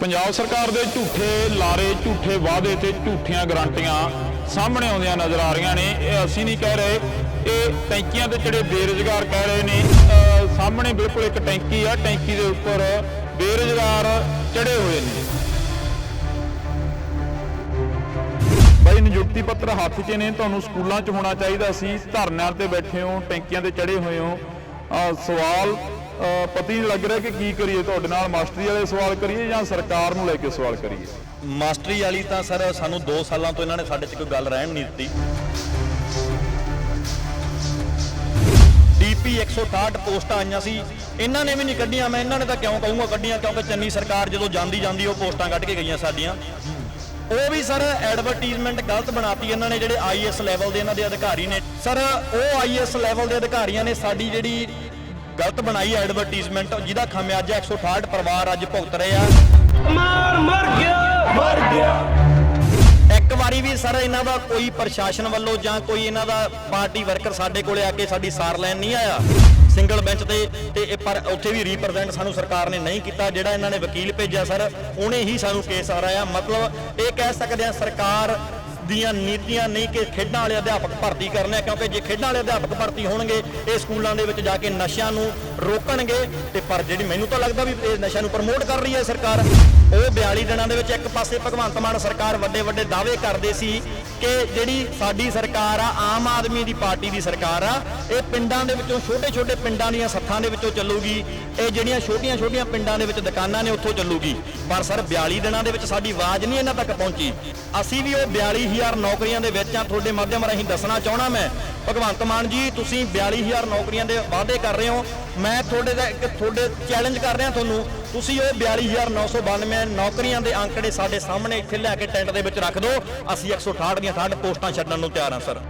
ਪੰਜਾਬ ਸਰਕਾਰ ਦੇ ਝੂਠੇ ਲਾਰੇ, ਝੂਠੇ ਵਾਅਦੇ ਤੇ ਝੂਠੀਆਂ ਗਰੰਟੀਆਂ ਸਾਹਮਣੇ ਆਉਂਦੀਆਂ ਨਜ਼ਰ ਆ ਰਹੀਆਂ ਨੇ। ਇਹ ਅਸੀਂ ਨਹੀਂ ਕਹਿ ਰਹੇ, ਇਹ ਟੈਂਕੀਆਂ ਤੇ ਜਿਹੜੇ ਬੇਰੁਜ਼ਗਾਰ ਕਹਿ ਰਹੇ ਨੇ ਸਾਹਮਣੇ ਬਿਲਕੁਲ ਇੱਕ ਟੈਂਕੀ ਆ, ਟੈਂਕੀ ਦੇ ਉੱਪਰ ਬੇਰੁਜ਼ਗਾਰ ਚੜੇ ਹੋਏ ਨੇ। ਬਾਈ, ਨਿਯੁਕਤੀ ਪੱਤਰ ਹੱਥ 'ਚ ਨੇ, ਤੁਹਾਨੂੰ ਸਕੂਲਾਂ 'ਚ ਹੋਣਾ ਚਾਹੀਦਾ ਸੀ। ਧਰਨਿਆਂ ਤੇ ਬੈਠੇ ਹੋ, ਟੈਂਕੀਆਂ ਤੇ ਚੜੇ ਹੋਏ ਹੋ। ਸਵਾਲ ਪਤੀ ਨਹੀਂ ਲੱਗ ਰਿਹਾ ਕਿ ਕੀ ਕਰੀਏ, ਤੁਹਾਡੇ ਨਾਲ ਮਾਸਟਰੀ ਵਾਲੇ ਸਵਾਲ ਕਰੀਏ ਜਾਂ ਸਰਕਾਰ ਨੂੰ ਲੈ ਕੇ ਸਵਾਲ ਕਰੀਏ? ਮਾਸਟਰੀ ਵਾਲੀ ਤਾਂ ਸਰ ਸਾਨੂੰ 2 ਸਾਲਾਂ ਤੋਂ ਇਹਨਾਂ ਨੇ ਸਾਡੇ 'ਚ ਕੋਈ ਗੱਲ ਰਹਿਣ ਨਹੀਂ ਦਿੱਤੀ। ਡੀਪੀ 168 ਪੋਸਟਾਂ ਆਈਆਂ ਸੀ। ਇਹਨਾਂ ਨੇ ਵੀ ਨਹੀਂ ਕੱਢੀਆਂ, ਮੈਂ ਇਹਨਾਂ ਨੇ ਤਾਂ ਕਿਉਂ ਕਹੂੰਗਾ ਕੱਢੀਆਂ? ਕਿਉਂਕਿ ਚੰਨੀ ਸਰਕਾਰ ਜਦੋਂ ਜਾਂਦੀ ਜਾਂਦੀ ਉਹ ਪੋਸਟਾਂ ਕੱਢ ਕੇ ਗਈਆਂ ਸਾਡੀਆਂ। ਉਹ ਵੀ ਸਰ ਐਡਵਰਟਾਈਜ਼ਮੈਂਟ ਗਲਤ ਬਣਾਤੀ ਇਹਨਾਂ ਨੇ, ਜਿਹੜੇ ਆਈਐਸ ਲੈਵਲ ਦੇ ਇਹਨਾਂ ਦੇ ਅਧਿਕਾਰੀ ਨੇ। ਸਰ ਉਹ ਆਈਐਸ ਲੈਵਲ ਦੇ ਅਧਿਕਾਰੀਆਂ ਨੇ ਸਾਡੀ ਜਿਹੜੀ ਗਲਤ ਬਣਾਈ ਐਡਵਰਟਾਈਜ਼ਮੈਂਟ ਜਿਹਦਾ ਖਾਮਿਆਜਾ 168 ਪਰਿਵਾਰ ਅੱਜ ਭੁਗਤ ਰਹੇ ਆ। ਮਾਰ ਮਰ ਗਿਆ। ਮਰ ਗਿਆ। ਇੱਕ ਵਾਰੀ ਵੀ ਸਰ ਇਹਨਾਂ ਦਾ ਕੋਈ ਪ੍ਰਸ਼ਾਸਨ ਵੱਲੋਂ ਜਾਂ ਕੋਈ ਇਹਨਾਂ ਦਾ ਪਾਰਟੀ ਵਰਕਰ ਸਾਡੇ ਕੋਲੇ ਆ ਕੇ ਸਾਡੀ ਸਾਰ ਲੈਣ ਨਹੀਂ ਆਇਆ। ਸਿੰਗਲ ਬੈਂਚ ਤੇ ਤੇ ਇਹ ਪਰ ਉੱਥੇ ਵੀ ਰਿਪਰੈਜ਼ੈਂਟ ਸਾਨੂੰ ਸਰਕਾਰ ਨੇ ਨਹੀਂ ਕੀਤਾ ਜਿਹੜਾ ਇਹਨਾਂ ਨੇ ਵਕੀਲ ਭੇਜਿਆ ਸਰ ਉਹਨੇ ਹੀ ਸਾਨੂੰ ਕੇਸ ਆ ਮਤਲਬ ਇਹ ਕਹਿ ਸਕਦੇ ਆ ਸਰਕਾਰ ਦੀਆਂ ਨੀਤੀਆਂ ਨਹੀਂ ਕਿ ਖੇਡਾਂ ਵਾਲੇ ਅਧਿਆਪਕ ਭਰਤੀ ਕਰਨੇ ਕਿਉਂਕਿ ਜੇ ਖੇਡਾਂ ਵਾਲੇ ਅਧਿਆਪਕ ਭਰਤੀ ਹੋਣਗੇ, ਇਹ ਸਕੂਲਾਂ ਦੇ ਵਿੱਚ ਜਾ ਕੇ ਨਸ਼ਿਆਂ ਨੂੰ ਰੋਕਣਗੇ ਤੇ ਪਰ ਜਿਹੜੀ ਮੈਨੂੰ ਤਾਂ ਲੱਗਦਾ ਵੀ ਇਹ ਨਸ਼ਿਆਂ ਨੂੰ ਪ੍ਰਮੋਟ ਕਰ ਰਹੀ ਹੈ ਸਰਕਾਰ, ਉਹ 42 ਦਿਨਾਂ ਦੇ ਵਿੱਚ ਇੱਕ ਪਾਸੇ ਭਗਵੰਤ ਮਾਨ ਸਰਕਾਰ ਵੱਡੇ ਵੱਡੇ ਦਾਅਵੇ ਕਰਦੇ ਸੀ ਕਿ ਜਿਹੜੀ ਸਾਡੀ ਸਰਕਾਰ ਆ, ਆਮ ਆਦਮੀ ਦੀ ਪਾਰਟੀ ਦੀ ਸਰਕਾਰ ਆ, ਇਹ ਪਿੰਡਾਂ ਦੇ ਵਿੱਚੋਂ ਛੋਟੇ ਛੋਟੇ ਪਿੰਡਾਂ ਦੀਆਂ ਸੱਥਾਂ ਦੇ ਵਿੱਚੋਂ ਚੱਲੂਗੀ। ਇਹ ਜਿਹੜੀਆਂ ਛੋਟੀਆਂ ਛੋਟੀਆਂ ਪਿੰਡਾਂ ਦੇ ਵਿੱਚ ਦੁਕਾਨਾਂ ਨੇ ਉੱਥੋਂ ਚੱਲੂਗੀ। ਪਰ ਸਰ 42 ਦਿਨਾਂ ਦੇ ਵਿੱਚ ਸਾਡੀ ਆਵਾਜ਼ ਨਹੀਂ ਇਹਨਾਂ ਤੱਕ ਪਹੁੰਚੀ। ਅਸੀਂ ਵੀ ਉਹ 42000 ਨੌਕਰੀਆਂ ਦੇ ਵਿੱਚ ਆ, ਤੁਹਾਡੇ ਮਾਧਿਅਮ ਰਾਹੀਂ ਦੱਸਣਾ ਚਾਹਣਾ ਮੈਂ। ਭਗਵੰਤ ਮਾਨ ਜੀ, ਤੁਸੀਂ 42000 ਨੌਕਰੀਆਂ ਦੇ ਵਾਅਦੇ ਕਰ ਰਹੇ ਹੋ। ਮੈਂ ਮੈਂ ਤੁਹਾਡੇ ਦਾ ਇੱਕ ਤੁਹਾਡੇ ਚੈਲੰਜ ਕਰ ਰਿਹਾ ਤੁਹਾਨੂੰ। ਤੁਸੀਂ ਉਹ 42992 ਨੌਕਰੀਆਂ ਦੇ ਅੰਕੜੇ ਸਾਡੇ ਸਾਹਮਣੇ ਇੱਥੇ ਲੈ ਕੇ ਟੈਂਟ ਦੇ ਵਿੱਚ ਰੱਖ ਦਿਓ। ਅਸੀਂ 168 ਦੀਆਂ 68 ਪੋਸਟਾਂ ਛੱਡਣ ਨੂੰ ਤਿਆਰ ਹਾਂ, ਸਰ।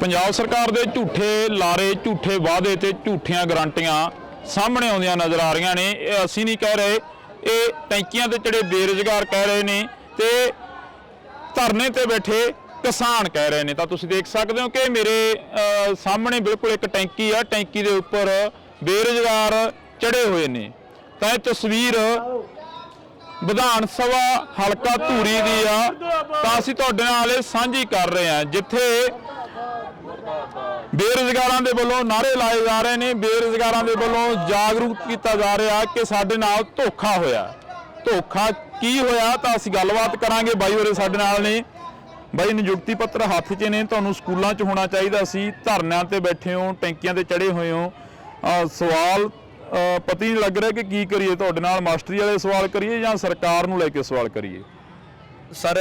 ਪੰਜਾਬ ਸਰਕਾਰ ਦੇ ਝੂਠੇ ਲਾਰੇ, ਝੂਠੇ ਵਾਅਦੇ ਤੇ ਝੂਠੀਆਂ ਗਰੰਟੀਆਂ ਸਾਹਮਣੇ ਆਉਂਦੀਆਂ ਨਜ਼ਰ ਆ ਰਹੀਆਂ ਨੇ। ਇਹ ਅਸੀਂ ਨਹੀਂ ਕਹਿ ਰਹੇ, ਇਹ ਟੈਂਕੀਆਂ ਤੇ ਜਿਹੜੇ ਬੇਰੁਜ਼ਗਾਰ ਕਹਿ ਰਹੇ ਨੇ ਤੇ ਧਰਨੇ ਤੇ ਬੈਠੇ ਕਿਸਾਨ ਕਹਿ ਰਹੇ ਨੇ। ਤਾਂ ਤੁਸੀਂ ਦੇਖ ਸਕਦੇ ਹੋ ਕਿ ਮੇਰੇ ਸਾਹਮਣੇ ਬਿਲਕੁਲ ਇੱਕ ਟੈਂਕੀ ਆ। ਟੈਂਕੀ ਦੇ ਉੱਪਰ ਬੇਰੁਜ਼ਗਾਰ ਚੜੇ ਹੋਏ ਨੇ। ਤਾਂ ਇਹ ਤਸਵੀਰ ਵਿਧਾਨ ਸਭਾ ਹਲਕਾ ਧੂਰੀ ਦੀ ਆ। ਤਾਂ ਅਸੀਂ ਤੁਹਾਡੇ ਨਾਲ ਇਹ ਸਾਂਝੀ ਕਰ ਰਹੇ ਹਾਂ, ਜਿੱਥੇ ਬੇਰੁਜ਼ਗਾਰਾਂ ਦੇ ਵੱਲੋਂ ਨਾਰੇ ਲਾਏ ਜਾ ਰਹੇ ਨੇ। ਬੇਰੁਜ਼ਗਾਰਾਂ ਦੇ ਵੱਲੋਂ ਜਾਗਰੂਕ ਕੀਤਾ ਜਾ ਰਿਹਾ ਕਿ ਸਾਡੇ ਨਾਲ ਧੋਖਾ ਹੋਇਆ। ਧੋਖਾ ਕੀ ਹੋਇਆ ਤਾਂ ਅਸੀਂ ਗੱਲਬਾਤ ਕਰਾਂਗੇ ਬਾਈ ਹੋਰੇ ਸਾਡੇ ਨਾਲ ਨੇ। ਬਾਈ ਨਿਯੁਕਤੀ ਪੱਤਰ ਹੱਥ 'ਚ ਨੇ ਤੁਹਾਨੂੰ ਸਕੂਲਾਂ 'ਚ ਹੋਣਾ ਚਾਹੀਦਾ ਸੀ। ਧਰਨਿਆਂ ਤੇ ਬੈਠੇ ਹੋ ਟੈਂਕੀਆਂ ਤੇ ਚੜੇ ਹੋਏ ਹੋ। ਸਵਾਲ ਪਤਾ ਨਹੀਂ ਲੱਗ ਰਿਹਾ ਕਿ ਕੀ ਕਰੀਏ ਤੁਹਾਡੇ ਨਾਲ। ਮਾਸਟਰੀ ਵਾਲੇ ਸਵਾਲ ਕਰੀਏ ਜਾਂ ਸਰਕਾਰ ਨੂੰ ਲੈ ਕੇ ਸਵਾਲ ਕਰੀਏ? ਸਰ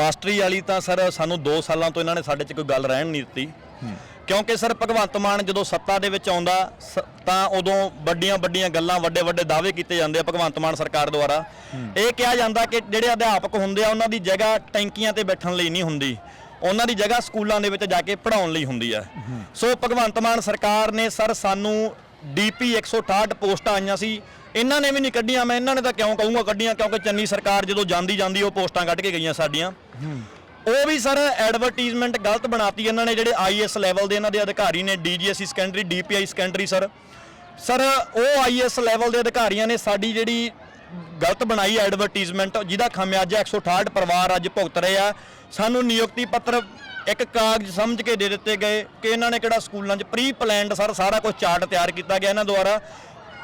ਮਾਸਟਰੀ ਵਾਲੀ ਤਾਂ ਸਰ ਸਾਨੂੰ 2 ਸਾਲਾਂ ਤੋਂ ਇਹਨਾਂ ਨੇ ਸਾਡੇ 'ਚ ਕੋਈ ਗੱਲ ਰਹਿਣ ਨਹੀਂ ਦਿੱਤੀ। ਕਿਉਂਕਿ ਸਰ ਭਗਵੰਤ ਮਾਨ ਜਦੋਂ ਸੱਤਾ ਦੇ ਵਿੱਚ ਆਉਂਦਾ ਤਾਂ ਉਦੋਂ ਵੱਡੀਆਂ ਵੱਡੀਆਂ ਗੱਲਾਂ ਵੱਡੇ ਵੱਡੇ ਦਾਅਵੇ ਕੀਤੇ ਜਾਂਦੇ ਆ ਭਗਵੰਤ ਮਾਨ ਸਰਕਾਰ ਦੁਆਰਾ। ਇਹ ਕਿਹਾ ਜਾਂਦਾ ਕਿ ਜਿਹੜੇ ਅਧਿਆਪਕ ਹੁੰਦੇ ਆ ਉਹਨਾਂ ਦੀ ਜਗ੍ਹਾ ਟੈਂਕੀਆਂ ਤੇ ਬੈਠਣ ਲਈ ਨਹੀਂ ਹੁੰਦੀ। ਉਹਨਾਂ ਦੀ ਜਗ੍ਹਾ ਸਕੂਲਾਂ ਦੇ ਵਿੱਚ ਜਾ ਕੇ ਪੜ੍ਹਾਉਣ ਲਈ ਹੁੰਦੀ ਆ। ਸੋ ਭਗਵੰਤ ਮਾਨ ਸਰਕਾਰ ਨੇ ਸਰ ਸਾਨੂੰ ਡੀਪੀ 168 ਪੋਸਟਾਂ ਆਈਆਂ ਸੀ। ਇਹਨਾਂ ਨੇ ਵੀ ਨਹੀਂ ਕੱਢੀਆਂ ਮੈਂ ਇਹਨਾਂ ਨੇ ਤਾਂ ਕਿਉਂ ਕਹੂੰਗਾ ਕੱਢੀਆਂ ਕਿਉਂਕਿ ਚੰਨੀ ਸਰਕਾਰ ਜਦੋਂ ਜਾਂਦੀ ਜਾਂਦੀ ਉਹ ਪੋਸਟਾਂ ਕੱਢ ਕੇ ਗਈਆਂ ਸਾਡੀਆਂ। ਉਹ ਵੀ ਸਰ ਐਡਵਰਟਾਈਜ਼ਮੈਂਟ ਗਲਤ ਬਣਾਤੀ ਇਹਨਾਂ ਨੇ ਜਿਹੜੇ ਆਈਐਸ ਲੈਵਲ ਦੇ ਇਹਨਾਂ ਦੇ ਅਧਿਕਾਰੀ ਨੇ DGSC secondary DPI secondary sir. Sir, ਉਹ ਆਈਐਸ ਲੈਵਲ ਦੇ ਅਧਿਕਾਰੀਆਂ ਨੇ ਸਾਡੀ ਜਿਹੜੀ ਗਲਤ ਬਣਾਈ ਐਡਵਰਟਾਈਜ਼ਮੈਂਟ ਜਿਹਦਾ ਖਾਮਿਆਜਾ 168 ਪਰਿਵਾਰ ਅੱਜ ਭੁਗਤ ਰਹੇ ਆ। ਸਾਨੂੰ ਨਿਯੁਕਤੀ ਪੱਤਰ ਇੱਕ ਕਾਗਜ਼ ਸਮਝ ਕੇ ਦੇ ਦਿੱਤੇ ਗਏ ਕਿ ਇਹਨਾਂ ਨੇ ਕਿਹੜਾ ਸਕੂਲਾਂ 'ਚ ਪ੍ਰੀ ਪਲਾਨਡ ਸਰ ਸਾਰਾ ਕੁਝ ਚਾਰਟ ਤਿਆਰ ਕੀਤਾ ਗਿਆ ਇਹਨਾਂ ਦੁਆਰਾ।